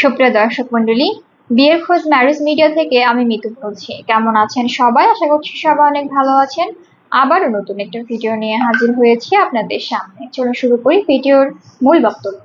সুপ্রিয় দর্শক মন্ডলী বিয়ের খোঁজ ম্যারেজ মিডিয়া থেকে আমি মিতু বলছি। কেমন আছেন সবাই? আশা করছি সবাই অনেক ভালো আছেন। আবারও নতুন একটা ভিডিও নিয়ে হাজির হয়েছি আপনাদের সামনে। চলো শুরু করি ভিডিওর মূল বক্তব্য।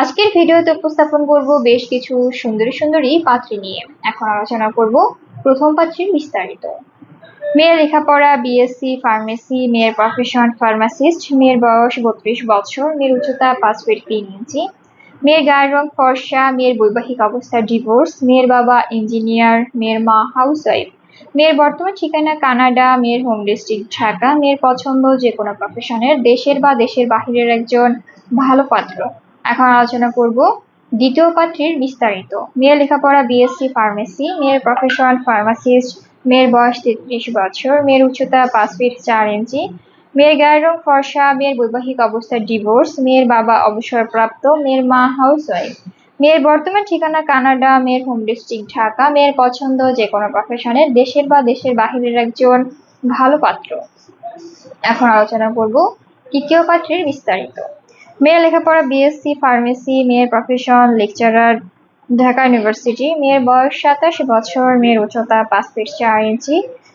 আজকের ভিডিওতে উপস্থাপন করব বেশ কিছু সুন্দরী সুন্দরী পাত্রী নিয়ে। এখন আলোচনা করব প্রথম পাত্রীর বিস্তারিত। মেয়ের লেখাপড়া বিএসসি ফার্মেসি মেয়ের প্রফেশন ফার্মাসিস্ট মেয়ের বয়স বত্রিশ বছর, মেয়ের উচ্চতা পাঁচ ফিট তিন ইঞ্চি। মেয়ের গায়ের রং ফর্সা, মেয়ের বৈবাহিক অবস্থা ডিভোর্স মেয়ের বাবা ইঞ্জিনিয়ার মেয়ের মা হাউসওয়াইফ মেয়ের বর্তমান ঠিকানা কানাডা, মেয়ের হোম ডিস্ট্রিক্ট ঢাকা, মেয়ের পছন্দ যে কোনো প্রফেশনের দেশের বা দেশের বাহিরের একজন ভালো পাত্র। এখন আলোচনা করব দ্বিতীয় পাত্রীর বিস্তারিত। মেয়ের লেখাপড়া বিএসসি ফার্মেসি মেয়ের প্রফেশন ফার্মাসিস্ট মেয়ের বয়স তেত্রিশ বছর, মেয়ের উচ্চতা পাঁচ ফিট চার ইঞ্চি মেয়ের গায়ের রং ফর্সা, মেয়ের বৈবাহিক অবস্থা ডিভোর্স মেয়ের বাবা অবসরপ্রাপ্ত, মেয়ের মা হাউসওয়াইফ মেয়ের বর্তমান ঠিকানা কানাডা, মেয়ের হোম ডিস্ট্রিক্ট ঢাকা, মেয়ের পছন্দ যে কোনো প্রফেশনের দেশের বা দেশের বাহিরের একজন ভালো পাত্র। এখন আলোচনা করব তৃতীয় পাত্রের বিস্তারিত। মেয়ের লেখাপড়া বিএসসি ফার্মেসি মেয়ের প্রফেশন লেকচারার ঢাকা ইউনিভার্সিটি মেয়ের বয়স সাতাশ বছর, মেয়ের উচ্চতা পাঁচ ফিট চার ইঞ্চি